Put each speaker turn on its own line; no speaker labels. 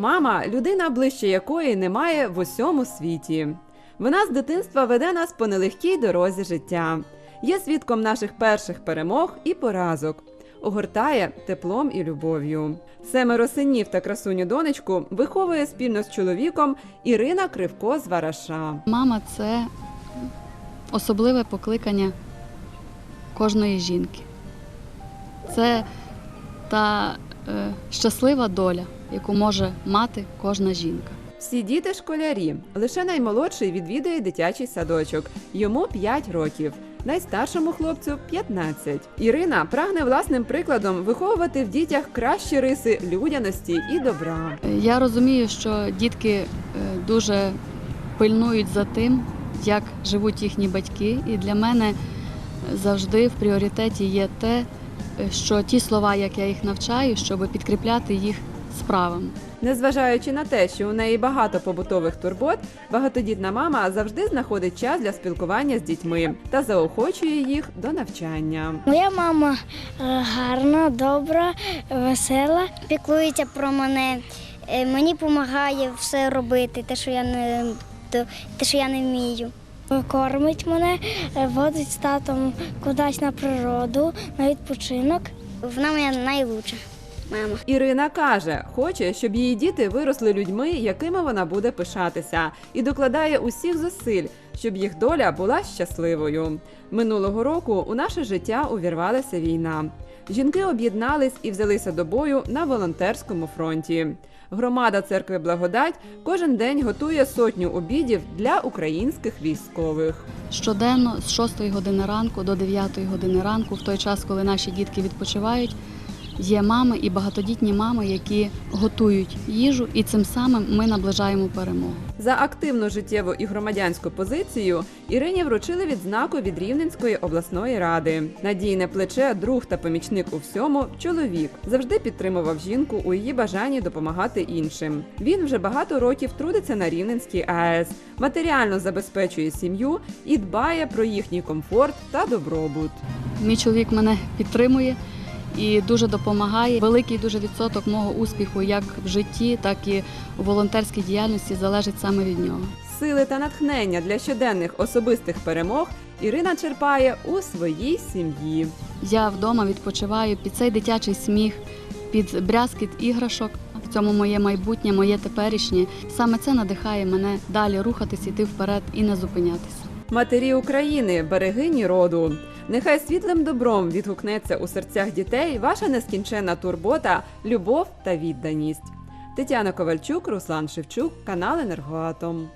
Мама людина, ближче якої немає в усьому світі. Вона з дитинства веде нас по нелегкій дорозі життя, є свідком наших перших перемог і поразок, огортає теплом і любов'ю. Семеро синів та красуню донечку виховує спільно з чоловіком Ірина Кривко з Вараша.
Мама це особливе покликання кожної жінки. Це та е, щаслива доля, яку може мати кожна жінка.
Всі діти школярі. Лише наймолодший відвідує дитячий садочок. Йому 5 років. Найстаршому хлопцю 15. Ірина прагне власним прикладом виховувати в дітях кращі риси людяності і добра.
Я розумію, що дітки е, дуже пильнують за тим, як живуть їхні батьки, і для мене завжди в пріоритеті є те, е, що ті слова, як я їх навчаю, щоб підкріпляти їх справами.
Незважаючи на те, що у неї багато побутових турбот, багатодітна мама завжди знаходить час для спілкування з дітьми та заохочує їх до навчання.
Моя мама е, гарна, добра, весела, піклується про мене. Е, Мені допомагає все робити, те, що я не, те, що я не вмію. Кормить мене, е, водить з татом кудись на природу, на відпочинок. Вона моя найлучша мама.
Ірина каже, хоче, щоб її діти виросли людьми, якими вона буде пишатися, і докладає усіх зусиль, щоб їх доля була щасливою. Минулого року у наше життя увірвалася війна. Жінки об'єднались і взялися до бою на волонтерському фронті. Громада церкви Благодать кожен день готує сотню обідів для українських військових.
Щоденно з 6 години ранку до 9 години ранку, в той час, коли наші дітки відпочивають, є мами і багатодітні мами, які готують їжу, і цим самим ми наближаємо перемогу.
За активну життєву і громадянську позицію Ірині вручили відзнаку від Рівненської обласної ради. Надійне плече, друг та помічник у всьому чоловік завжди підтримував жінку у її бажанні допомагати іншим. Він вже багато років трудиться на Рівненській АЕС, матеріально забезпечує сім'ю і дбає про їхній комфорт та добробут.
Мій чоловік мене підтримує і дуже допомагає. Великий дуже відсоток мого успіху як в житті, так і у волонтерській діяльності залежить саме від нього.
Сили та натхнення для щоденних особистих перемог Ірина черпає у своїй сім'ї.
Я вдома відпочиваю під цей дитячий сміх, під брязкіт іграшок. В цьому моє майбутнє, моє теперішнє. Саме це надихає мене далі рухатись, іти вперед і не зупинятися.
Матері України, берегині роду. Нехай світлим добром відгукнеться у серцях дітей ваша нескінченна турбота, любов та відданість. Тетяна Ковальчук, Руслан Шевчук, канал Енергоатом.